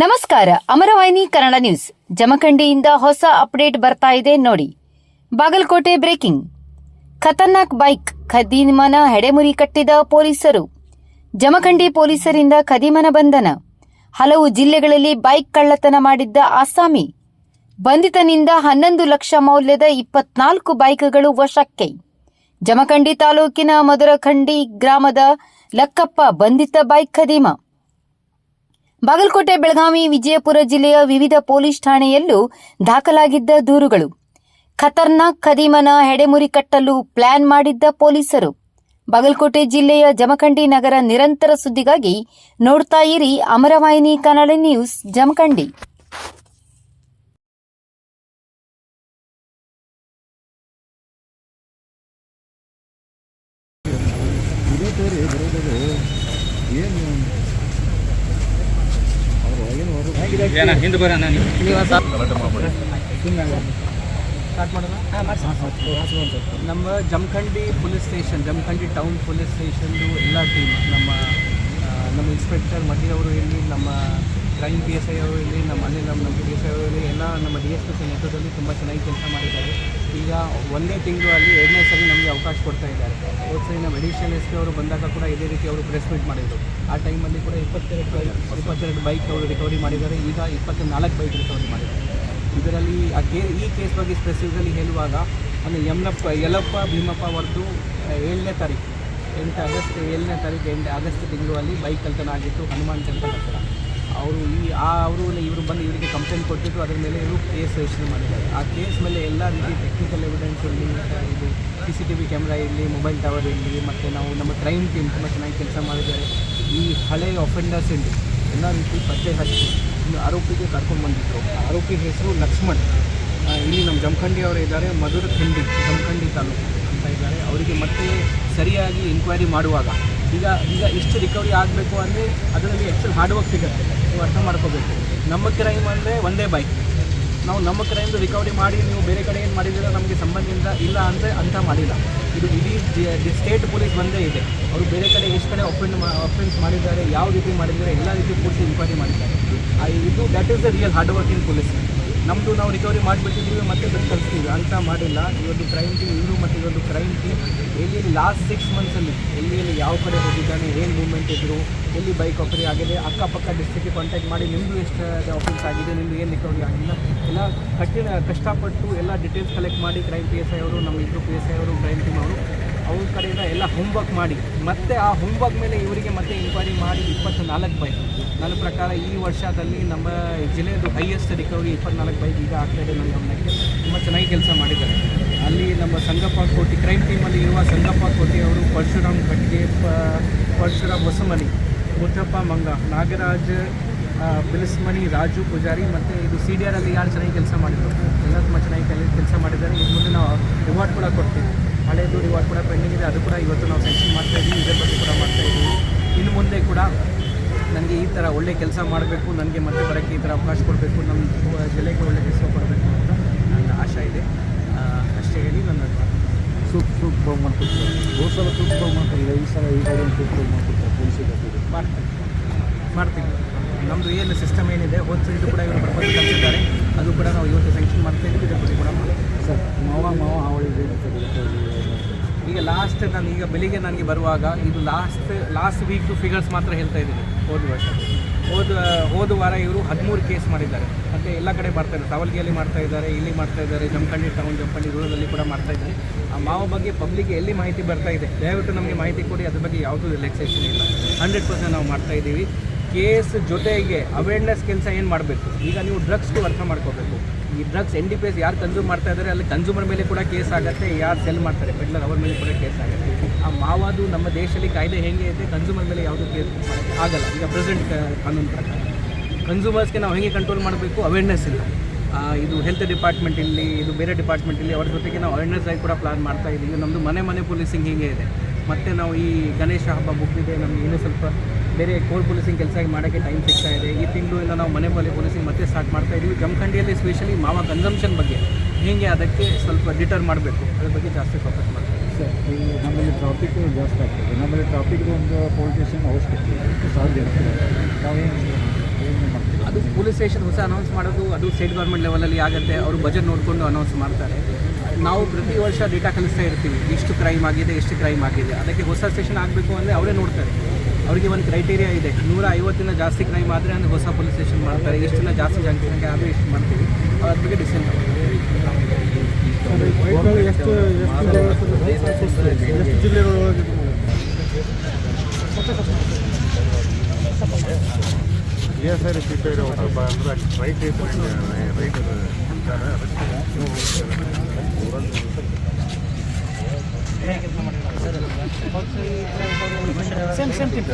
ನಮಸ್ಕಾರ, ಅಮರವಾಹಿನಿ ಕನ್ನಡ ನ್ಯೂಸ್. ಜಮಖಂಡಿಯಿಂದ ಹೊಸ ಅಪ್ಡೇಟ್ ಬರ್ತಾ ಇದೆ ನೋಡಿ. ಬಾಗಲಕೋಟೆ ಬ್ರೇಕಿಂಗ್. ಖತರ್ನಾಕ್ ಬೈಕ್ ಖದೀಮನ ಹೆಡೆಮುರಿ ಕಟ್ಟಿದ ಪೊಲೀಸರು. ಜಮಖಂಡಿ ಪೊಲೀಸರಿಂದ ಖದೀಮನ ಬಂಧನ. ಹಲವು ಜಿಲ್ಲೆಗಳಲ್ಲಿ ಬೈಕ್ ಕಳ್ಳತನ ಮಾಡಿದ್ದ ಆಸಾಮಿ. ಬಂಧಿತನಿಂದ ಹನ್ನೊಂದು ಲಕ್ಷ ಮೌಲ್ಯದ ಇಪ್ಪತ್ನಾಲ್ಕು ಬೈಕ್ಗಳು ವಶಕ್ಕೆ. ಜಮಖಂಡಿ ತಾಲೂಕಿನ ಮಧುರಖಂಡಿ ಗ್ರಾಮದ ಲಕ್ಕಪ್ಪ ಬಂಧಿತ ಬೈಕ್ ಖದೀಮ. ಬಾಗಲಕೋಟೆ, ಬೆಳಗಾವಿ, ವಿಜಯಪುರ ಜಿಲ್ಲೆಯ ವಿವಿಧ ಪೊಲೀಸ್ ಠಾಣೆಯಲ್ಲೂ ದಾಖಲಾಗಿದ್ದ ದೂರುಗಳು. ಖತರ್ನಾಕ್, ಖದೀಮನ ಹೆಡೆಮುರಿ ಕಟ್ಟಲು ಪ್ಲಾನ್ ಮಾಡಿದ್ದ ಪೊಲೀಸರು. ಬಾಗಲಕೋಟೆ ಜಿಲ್ಲೆಯ ಜಮಖಂಡಿ ನಗರ ನಿರಂತರ ಸುದ್ದಿಗಾಗಿ ನೋಡ್ತಾ ಇರಿ ಅಮರವಾಹಿನಿ ಕನ್ನಡ ನ್ಯೂಸ್, ಜಮಖಂಡಿ. ಏನು ಅವ್ರು ಏನು ಹೊರ ಏನ ಹಿಂದೆ ಬರೋಣ ನೀವು. ಸ್ಟಾರ್ಟ್ ಮಾಡೋಣ ನಮ್ಮ Jamakhandi police station Jamakhandi town police ಸ್ಟೇಷನ್ದು ಎಲ್ಲ ಟೀಮ್ ನಮ್ಮ ನಮ್ಮ ಇನ್ಸ್ಪೆಕ್ಟರ್ ಮಧುರ್ ಇಲ್ಲಿ ನಮ್ಮ ಕ್ರೈಮ್ ಪಿ ಎಸ್ ಐ ಅವರು ಇರಲಿ ನಮ್ಮ ಮನೆ ನಮ್ಮ ನಮ್ಮ ಪಿ ಎಸ್ ಐ ಅವರು ಇರಲಿ ಎಲ್ಲ ನಮ್ಮ ಡಿ ಎಸ್ ಪಿ ನೇತೃತ್ವದಲ್ಲಿ ತುಂಬ ಚೆನ್ನಾಗಿ ಕೆಲಸ ಮಾಡಿದ್ದಾರೆ. ಈಗ ಒಂದೇ ತಿಂಗಳು ಅಲ್ಲಿ ಎರಡನೇ ಸರಿ ನಮಗೆ ಅವಕಾಶ ಕೊಡ್ತಾ ಇದ್ದಾರೆ. ಹೋದ ಸರಿ ನಮ್ಮ ಅಡಿಷನಲ್ ಎಸ್ ಅವರು ಬಂದಾಗ ಕೂಡ ಇದೇ ರೀತಿ ಅವರು ಪ್ರೆಸ್ ಮೀಟ್ ಮಾಡಿದರು. ಆ ಟೈಮಲ್ಲಿ ಕೂಡ ಇಪ್ಪತ್ತೆರಡು ಇಪ್ಪತ್ತೆರಡು ಬೈಕ್ ಅವರು ರಿಕವರಿ ಮಾಡಿದ್ದಾರೆ. ಈಗ ಇಪ್ಪತ್ನಾಲ್ಕು ಬೈಕ್ ರಿಕವರಿ ಮಾಡಿದ್ದಾರೆ. ಇದರಲ್ಲಿ ಆ ಕೇ, ಈ ಕೇಸ್ ಬಗ್ಗೆ ಸ್ಪೆಸಿಫಿಕಲಿ ಹೇಳುವಾಗ, ಅಂದರೆ ಯಮ್ನಪ್ಪ ಯಲಪ್ಪ ಭೀಮಪ್ಪ ಅವರದ್ದು ಏಳನೇ ತಾರೀಕು, ಎಂಟು ಆಗಸ್ಟ್, ಏಳನೇ ತಾರೀಕು, ಎಂಟು ಆಗಸ್ಟ್ ತಿಂಗಳಲ್ಲಿ ಬೈಕ್ ಕಲ್ತನ ಆಗಿತ್ತು ಹನುಮಾನ್ ಚಂದ್ರ ಹತ್ತಿರ ಅವರು ಈ ಆ ಅವರು ಇವರು ಬಂದು ಇವರಿಗೆ ಕಂಪ್ಲೇಂಟ್ ಕೊಟ್ಟಿದ್ದು ಅದರ ಮೇಲೆ ಇವರು ಕೇಸ್ ರಿಜಿಸ್ಟರ್ ಮಾಡಿದ್ದಾರೆ ಆ ಕೇಸ್ ಮೇಲೆ ಎಲ್ಲ ರೀತಿ ಟೆಕ್ನಿಕಲ್ ಎವಿಡೆನ್ಸ್ ಇರಲಿ, ಇದು C C T V camera ಇರಲಿ ಮೊಬೈಲ್ ಟವರ್ ಇರಲಿ, ಮತ್ತು ನಾವು ನಮ್ಮ ಕ್ರೈಮ್ ಟೀಮ್ ತುಂಬ ಚೆನ್ನಾಗಿ ಕೆಲಸ ಮಾಡಿದ್ದಾರೆ. ಈ ಹಳೆ ಅಫೆಂಡರ್ಸ್ ಇರಲಿ ಎಲ್ಲ ರೀತಿ ಪತ್ತೆ ಹಚ್ಚಿ ಆರೋಪಿಗೆ ಕರ್ಕೊಂಡು ಬಂದಿದ್ದರು ಆರೋಪಿ ಹೆಸರು ಲಕ್ಷ್ಮಣ್. ಇಲ್ಲಿ ನಮ್ಮ ಜಮಖಂಡಿ ಅವರು ಇದ್ದಾರೆ, ಮಧುರ ಖಂಡಿ ಜಮಖಂಡಿ ತಾಲೂಕು ಅಂತ ಇದ್ದಾರೆ. ಅವರಿಗೆ ಮತ್ತೆ ಸರಿಯಾಗಿ ಇನ್ಕ್ವೈರಿ ಮಾಡುವಾಗ, ಈಗ ಈಗ ಎಷ್ಟು ರಿಕವರಿ ಆಗಬೇಕು ಅಂದರೆ ಅದರಲ್ಲಿ ಎಷ್ಟು ಹಾರ್ಡ್ ವರ್ಕ್ ಸಿಗುತ್ತೆ. ನೀವು ಅರ್ಥ ಮಾಡ್ಕೋಬೇಕು. ನಮ್ಮ ಕ್ರೈಮ್ ಅಂದರೆ ಒಂದೇ ಬೈಕ್ ನಾವು ನಮ್ಮ ಕಡೆಯಿಂದ ರಿಕವರಿ ಮಾಡಿ ನೀವು ಬೇರೆ ಕಡೆ ಏನು ಮಾಡಿದ್ದೀರ, ನಮಗೆ ಸಂಬಂಧದಿಂದ ಇಲ್ಲ ಅಂದರೆ ಅಂತ ಮಾಡಿಲ್ಲ. ಇದು ಇಡೀ ಸ್ಟೇಟ್ ಪೊಲೀಸ್ ಒಂದೇ ಇದೆ. ಅವರು ಬೇರೆ ಕಡೆ ಎಷ್ಟು ಕಡೆ ಒಫೆಂಡ್ ಅಫೆನ್ಸ್ ಮಾಡಿದ್ದಾರೆ, ಯಾವ ರೀತಿ ಮಾಡಿದ್ದಾರೆ, ಎಲ್ಲ ರೀತಿ ಪೂರ್ತಿ ಇನ್ಕ್ವೈರಿ ಮಾಡಿದ್ದಾರೆ. ಇದು that is the real hard working police ನಮ್ಮದು ನಾವು ರಿಕವರಿ ಮಾಡಿಬಿಟ್ಟಿದ್ದೀವಿ, ಮತ್ತೆ ಬಿಟ್ಟು ಕಳಿಸ್ತೀವಿ. ಅಂತ ಮಾಡಿಲ್ಲ. ಇವತ್ತು ಕ್ರೈಮ್ ಟೀಮ್ ಇವರು ಮತ್ತು ಇವತ್ತು ಕ್ರೈಮ್ ಟೀಮ್ ಎಲ್ಲಿ ಲಾಸ್ಟ್ ಸಿಕ್ಸ್ ಮಂತ್ಸಲ್ಲಿ ಎಲ್ಲಿ ಯಾವ ಕಡೆ ಹೋಗಿದ್ದಾನೆ, ಏನು ಮೂವ್ಮೆಂಟ್ ಇದ್ದರು ಎಲ್ಲಿ ಬೈಕ್ ಆಫರಿ ಆಗಿದೆ, ಅಕ್ಕಪಕ್ಕ ಡಿಸ್ಟ್ರಿಕ್ಟಿಗೆ ಕಾಂಟ್ಯಾಕ್ಟ್ ಮಾಡಿ ನಿಮ್ಮದು ಎಷ್ಟು ಆಫೀಸ್ ಆಗಿದೆ ನಿಮ್ಮದು ಏನು ರಿಕವರಿ ಆಗಿಲ್ಲ. ಎಲ್ಲ ಕಠಿಣ, ಕಷ್ಟಪಟ್ಟು ಎಲ್ಲ ಡೀಟೇಲ್ಸ್ ಕಲೆಕ್ಟ್ ಮಾಡಿ ಕ್ರೈಮ್ ಪಿ ಎಸ್ ಐ ಅವರು, ನಮ್ಮ ಇಬ್ಬರು ಪಿ ಎಸ್ ಐ ಅವರು ಕ್ರೈಮ್ ಟೀಮ್ ಅವರು ಕಡೆಯಿಂದ ಎಲ್ಲ ಹೋಮ್ವರ್ಕ್ ಮಾಡಿ. ಮತ್ತೆ ಆ ಹೋಮ್ವರ್ಕ್ ಮೇಲೆ ಇವರಿಗೆ ಮತ್ತೆ ಇನ್ಕ್ವೈರಿ ಮಾಡಿ ಇಪ್ಪತ್ತು ನಾಲ್ಕು ಬೈಕ್ ನನ್ನ ಪ್ರಕಾರ ಈ ವರ್ಷದಲ್ಲಿ ನಮ್ಮ ಜಿಲ್ಲೆಯದು ಹೈಯೆಸ್ಟ್ ರಿಕವರಿ ಇಪ್ಪತ್ನಾಲ್ಕು ಬೈಕ್ ಈಗ ಆಗ್ತಾ ಇದೆ ನನ್ನ ಗಮನಕ್ಕೆ. ತುಂಬ ಚೆನ್ನಾಗಿ ಕೆಲಸ ಮಾಡಿದ್ದಾರೆ. ಅಲ್ಲಿ ನಮ್ಮ ಸಂಗಪ್ಪ ಕೋಟಿ ಕ್ರೈಮ್ ಟೀಮಲ್ಲಿ ಇರುವ ಸಂಗಪ್ಪ ಕೋಟಿ ಅವರು ಪರಶುರಾಮ್ ಖಟ್ಗೆ ಪರಶುರಾಮ್ ಹೊಸಮನಿ ಮುತ್ತಪ್ಪ ಮಂಗ, ನಾಗರಾಜ್ ಬಿಲಿಸ್ಮಣಿ, ರಾಜು ಪೂಜಾರಿ ಮತ್ತು ಇದು ಸಿ ಡಿ ಆರಲ್ಲಿ ಯಾರು ಚೆನ್ನಾಗಿ ಕೆಲಸ ಮಾಡಿದ್ರು. ಎಲ್ಲ ತುಂಬ ಚೆನ್ನಾಗಿ ಕೆಲಸ ಮಾಡಿದ್ದಾರೆ. ಇನ್ನು ಮುಂದೆ ನಾವು ರಿವಾರ್ಡ್ ಕೂಡ ಕೊಡ್ತೀವಿ. ಹಳೇದು ರಿವಾರ್ಡ್ ಕೂಡ ಪೆಂಡಿಂಗ್ ಇದೆ. ಅದು ಕೂಡ ಇವತ್ತು ನಾವು ಸೆಕ್ಷನ್ ಮಾಡ್ತಾ ಇದ್ದೀವಿ ಇದರ ಬಗ್ಗೆ ಕೂಡ ಮಾಡ್ತಾ ಇದ್ದೀವಿ ಇನ್ನು ಮುಂದೆ ಕೂಡ ನನಗೆ ಈ ಥರ ಒಳ್ಳೆ ಕೆಲಸ ಮಾಡಬೇಕು ನನಗೆ ಮತ್ತೆ ಬರೋಕ್ಕೆ ಈ ಥರ ಅವಕಾಶ ಕೊಡಬೇಕು ನಮ್ಮ ಜಿಲ್ಲೆಗೆ ಒಳ್ಳೆ ಕೆಲಸ ಕೊಡಬೇಕು ಅಂತ ನನ್ನ ಆಶೆ ಇದೆ. ಅಷ್ಟೇ ಹೇಳಿ ನನ್ನ ಸೂಪ್ ಸೂಪ್ ಬಹುಮಾನ ಕೊಡ್ತಾರೆ? ಹೋದ ಸಲ ಸೂಪ್ ಬಹುಮಾನ ಕೊಟ್ಟಿಲ್ಲ ಈ ಸಲ ಈ ಸೂಪ್ ಬಹುಮಾನ ಕೊಡ್ತಾರೆ? ಪೊಲೀಸಿಗೆ ಮಾಡ್ತೀನಿ. ಮಾಡ್ತೀವಿ. ನಮ್ಮದು ಏನು ಸಿಸ್ಟಮ್ ಏನಿದೆ ಹೋದ ಇದು ಕೂಡ ಇವರು ಪ್ರಪೋಸಲ್ ಕಳಿಸಿದ್ದಾರೆ ಅದು ಕೂಡ ನಾವು ಇವತ್ತು ಸ್ಯಾಂಕ್ಷನ್ ಮಾಡ್ತಾ ಇದ್ದೀವಿ ಇದ್ರ ಬಗ್ಗೆ ಕೂಡ ಮಾಡ್ತೀವಿ ಸರ್ ಮಾವ ಮಾವ ಅವಳಿಗೆ ಈಗ ಲಾಸ್ಟ್ ನಾನು ಈಗ ಬೆಳಿಗ್ಗೆ ನನಗೆ ಬರುವಾಗ ಇದು ಲಾಸ್ಟ್ ಲಾಸ್ಟ್ ವೀಕ್ ಫಿಗರ್ಸ್ ಮಾತ್ರ ಹೇಳ್ತಾ ಇದ್ದೀನಿ. ಹೋದ ವರ್ಷ. ಹೋದ ಹೋದ ವಾರ ಇವರು ಹದಿಮೂರು ಕೇಸ್ ಮಾಡಿದ್ದಾರೆ. ಮತ್ತು ಎಲ್ಲ ಕಡೆ ಬರ್ತಾರೆ ಇದ್ದಾರೆ. ಸಾವಲ್ಗಿಯಲ್ಲಿ ಮಾಡ್ತಾ ಇದ್ದಾರೆ ಇಲ್ಲಿ ಮಾಡ್ತಾ ಇದ್ದಾರೆ ಜಮಖಂಡಿ ಟೌನ್ ಜಮಖಂಡಿ ರೂರಲಲ್ಲಿ ಕೂಡ ಮಾಡ್ತಾ ಇದ್ದಾರೆ. ಆ ಮಾವ ಬಗ್ಗೆ ಪಬ್ಲಿಕ್ ಎಲ್ಲಿ ಮಾಹಿತಿ ಬರ್ತಾ ಇದೆ ದಯವಿಟ್ಟು ನಮಗೆ ಮಾಹಿತಿ ಕೊಡಿ. ಅದ್ರ ಬಗ್ಗೆ ಯಾವುದೂ ರಿಲ್ಯಾಕ್ಸೇಷನ್ ಇಲ್ಲ. ಹಂಡ್ರೆಡ್ ಪರ್ಸೆಂಟ್ ನಾವು ಮಾಡ್ತಾ ಇದ್ದೀವಿ. ಕೇಸ್ ಜೊತೆಗೆ ಅವೇರ್ನೆಸ್ ಕೆಲಸ ಏನು ಮಾಡಬೇಕು? ಈಗ ನೀವು ಡ್ರಗ್ಸ್ಗೂ ಅರ್ಥ ಮಾಡ್ಕೋಬೇಕು. ಈ ಡ್ರಗ್ಸ್ ಎನ್ ಡಿ ಪಿ ಯಾರು ಕನ್ಸ್ಯೂಮ್ ಮಾಡ್ತಾ ಇದ್ದಾರೆ ಅಲ್ಲಿ ಕನ್ಸ್ಯೂಮರ್ ಮೇಲೆ ಕೂಡ ಕೇಸ್ ಆಗುತ್ತೆ, ಯಾರು ಸೆಲ್ ಮಾಡ್ತಾರೆ ಪೆಡ್ಲರ್ ಅವ್ರ ಮೇಲೆ ಕೂಡ ಕೇಸ್ ಆಗುತ್ತೆ. ಆ ಮಾವಾದು ನಮ್ಮ ದೇಶದಲ್ಲಿ ಕಾಯ್ದೆ ಹೇಗೆ ಇದೆ ಕನ್ಸ್ಯೂಮರ್ ಮೇಲೆ ಯಾವುದೂ ಕೇಸ್ ಆಗಲ್ಲ. ಈಗ ಪ್ರೆಸೆಂಟ್ ಕಾನೂನು ಪ್ರಕಾರ. ಕನ್ಸ್ಯೂಮರ್ಸ್ಗೆ ನಾವು ಹೇಗೆ ಕಂಟ್ರೋಲ್ ಮಾಡಬೇಕು? ಅವೇರ್ನೆಸ್ ಇಲ್ಲ. ಇದು ಹೆಲ್ತ್ ಡಿಪಾರ್ಟ್ಮೆಂಟ್ ಇಲ್ಲಿ, ಇದು ಬೇರೆ ಡಿಪಾರ್ಟ್ಮೆಂಟ್ ಇಲ್ಲಿ, ಅವ್ರ ಜೊತೆಗೆ ನಾವು ಅವೇರ್ನೆಸ್ ಆಗಿ ಕೂಡ ಪ್ಲಾನ್ ಮಾಡ್ತಾ ಇದ್ದೀವಿ ನಮ್ಮದು ಮನೆ ಮನೆ ಪೊಲೀಸಿಂಗ್ ಹೀಗೆ ಇದೆ. ಮತ್ತು ನಾವು ಈ ಗಣೇಶ ಹಬ್ಬ ಮುಗಿದಿದೆ ನಮಗೆ ಇನ್ನೂ ಸ್ವಲ್ಪ ಬೇರೆ ಕೋಲ್ ಪೊಲೀಸಿಂಗ್ ಕೆಲಸ ಮಾಡೋಕ್ಕೆ ಟೈಮ್ ಸಿಗ್ತಾ ಇದೆ. ಈ ತಿಂಗಳು ಎಲ್ಲ ನಾವು ಮನೆ ಮೇಲೆ ಪೊಲೀಸಿಂಗ್ ಮತ್ತೆ ಸ್ಟಾರ್ಟ್ ಮಾಡ್ತಾ ಇದ್ದೀವಿ ಜಮಖಂಡಿಯಲ್ಲಿ ಸ್ಪೆಷಲಿ ಮಾವ ಕನ್ಸಂಪ್ಷನ್ ಬಗ್ಗೆ ಹೀಗೆ ಅದಕ್ಕೆ ಸ್ವಲ್ಪ ಡಿಟರ್ ಮಾಡಬೇಕು? ಅದ್ರ ಬಗ್ಗೆ ಜಾಸ್ತಿ ಫೋಕಸ್ ಮಾಡ್ತೀವಿ ಸರ್ ಈ ನಮ್ಮಲ್ಲಿ ಟ್ರಾಫಿಕ್ ಜಾಸ್ತಿ ಆಗ್ತದೆ. ನಮ್ಮಲ್ಲಿ ಟ್ರಾಫಿಕ್ದು ಒಂದು ಪೊಲೀಸ್ ಸ್ಟೇಷನ್ ಅವಶ್ಯಕತೆ ಎಷ್ಟು ಸಾಧ್ಯ ಇರ್ತದೆ ಅದು ಪೊಲೀಸ್ ಸ್ಟೇಷನ್ ಹೊಸ ಅನೌನ್ಸ್ ಮಾಡೋದು ಅದು ಸ್ಟೇಟ್ ಗೌರ್ಮೆಂಟ್ ಲೆವೆಲಲ್ಲಿ ಆಗುತ್ತೆ. ಅವರು ಬಜೆಟ್ ನೋಡಿಕೊಂಡು ಅನೌನ್ಸ್ ಮಾಡ್ತಾರೆ. ನಾವು ಪ್ರತಿ ವರ್ಷ ಡೇಟಾ ಕಲಿಸ್ತಾ ಇರ್ತೀವಿ. ಎಷ್ಟು ಕ್ರೈಮ್ ಆಗಿದೆ ಎಷ್ಟು ಕ್ರೈಮ್ ಆಗಿದೆ. ಅದಕ್ಕೆ ಹೊಸ ಸ್ಟೇಷನ್ ಆಗಬೇಕು ಅಂದರೆ ಅವರೇ ನೋಡ್ತಾರೆ. ಅವರಿಗೆ ಒಂದು ಕ್ರೈಟೇರಿಯಾ ಇದೆ. ನೂರ ಐವತ್ತಿನ ಜಾಸ್ತಿ ಕ್ರೈಮ್ ಆದರೆ ಅಂದರೆ ಹೊಸ ಪೊಲೀಸ್ ಸ್ಟೇಷನ್ ಮಾಡ್ತಾರೆ. ಇಷ್ಟನ್ನ ಜಾಸ್ತಿ ಜನಸಂಖ್ಯೆ ಆದರೆ ಎಷ್ಟು ಮಾಡ್ತೀವಿ. ಅದ್ರ ಡಿಸೈನ್ ಒಟ್ಟು ಎಷ್ಟು ಎಷ್ಟು ಎಷ್ಟು ಜಿಲ್ಲೆಗಳೊಳಗೆ A S R C P ಅಂದ್ರೆ right right same same team